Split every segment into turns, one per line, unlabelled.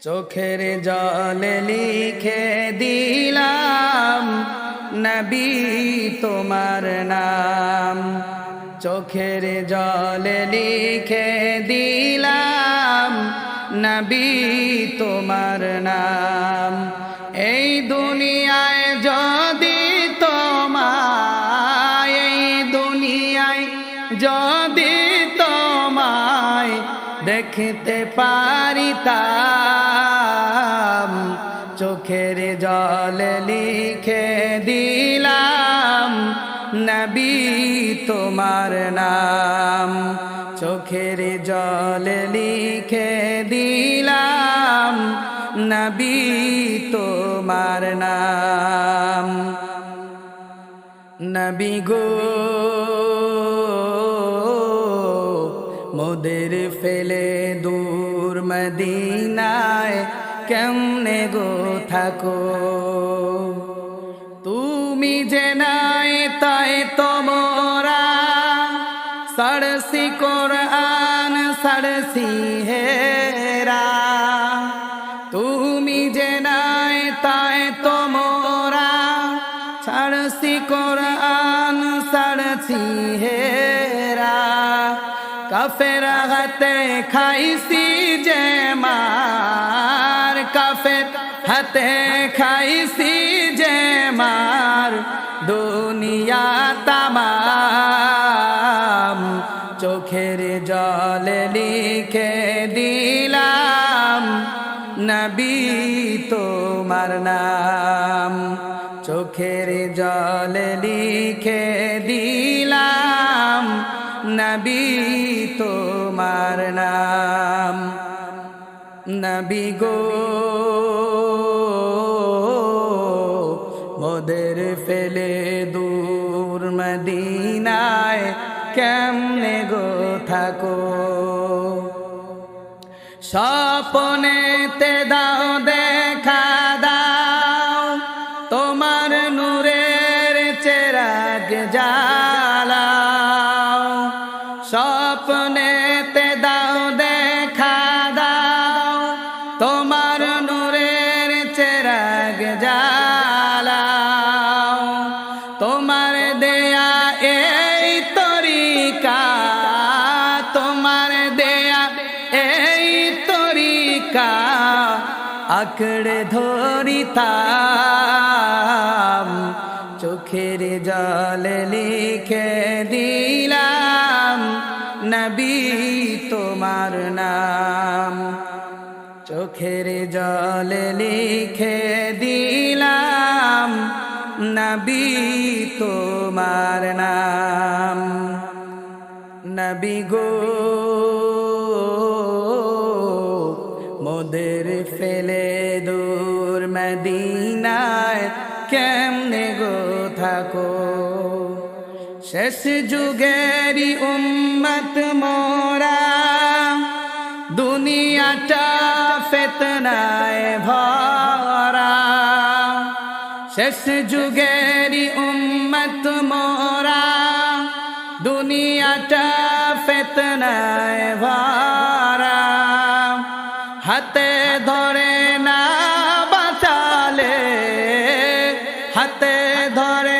চোখের জলে লিখে দিলাম নবী তোমার নাম। চোখের জলে লিখে দিলাম নবী তোমার নাম। দেখতে পারিতাম, চোখের জল লিখে দিলাম, নবী তোমার নাম। চোখের জল লিখে দিলাম, নবী তোমার নাম। নবী গো ফেলে দূর মদিনায় কেমনে গো থাকো? তুমি যে নাই, তাই তোমরা সড়সি কোরআন, সড়সি হেরা। তুমি যে নাই, তাই তোমরা ছাড়সি কোরআন ছাড়ছি হেরা কাফের হাতে খাইছি যে মার। কাফের হাতে খাইছি যে মার। দুনিয়া তামাম। চোখের জল লিখে দিলাম, নবী তোমার নাম। চোখের জল লিখে দিলাম নবী তোমার নাম। নবী গো, মোদের ফেলে দূর মদিনায় কেমনে গো থাকো? স্বপনেতে দাও দেখা স্বপনেতে দাও, দেখা দাও। তোমার নূরের চেরাগ জ্বালাও। তোমার দেয়া এই তরিকা, তোমার দেয়া এই তরিকা, আঁকড়ে ধরিতাম। চোখের জল লিখে দিলাম তোমার নাম। চোখের জল লিখে দিলাম, নবী তোমার নাম। নবী গো, মোদের ফেলে দূর মদিনায় কেমনে গো থাকো? শেষ যুগেরই উম্মত মোরা দুনিয়াটা ফেতনায় ভরা। শেষ যুগেরই উম্মত মোরা। দুনিয়াটা ফেতনায় ভরা। হাতে ধরে না বাঁচালে, হাতে ধরে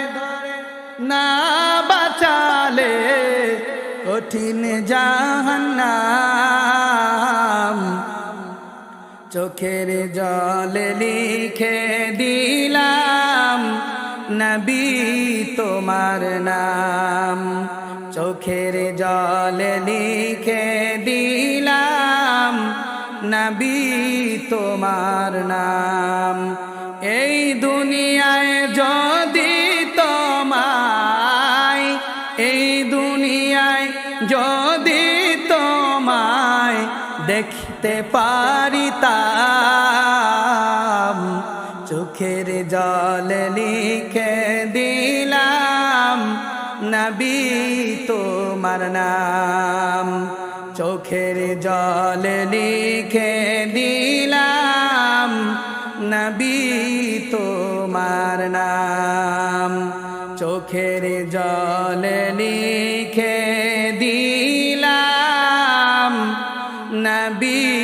না বাঁচালে কঠিন জাহান্নাম। চোখের জল লিখে দিলাম, নবী তোমার নাম। চোখের জল লিখে দিলাম, নবী তোমার নাম। এই দুনিয়ায় যদি দেখতে পারিতাম, চোখের জল লিখে দিলাম, নবী, তোমার নাম। চোখের জল লিখে দিলাম, নবী, তোমার নাম। চোখের জল লিখে দিলাম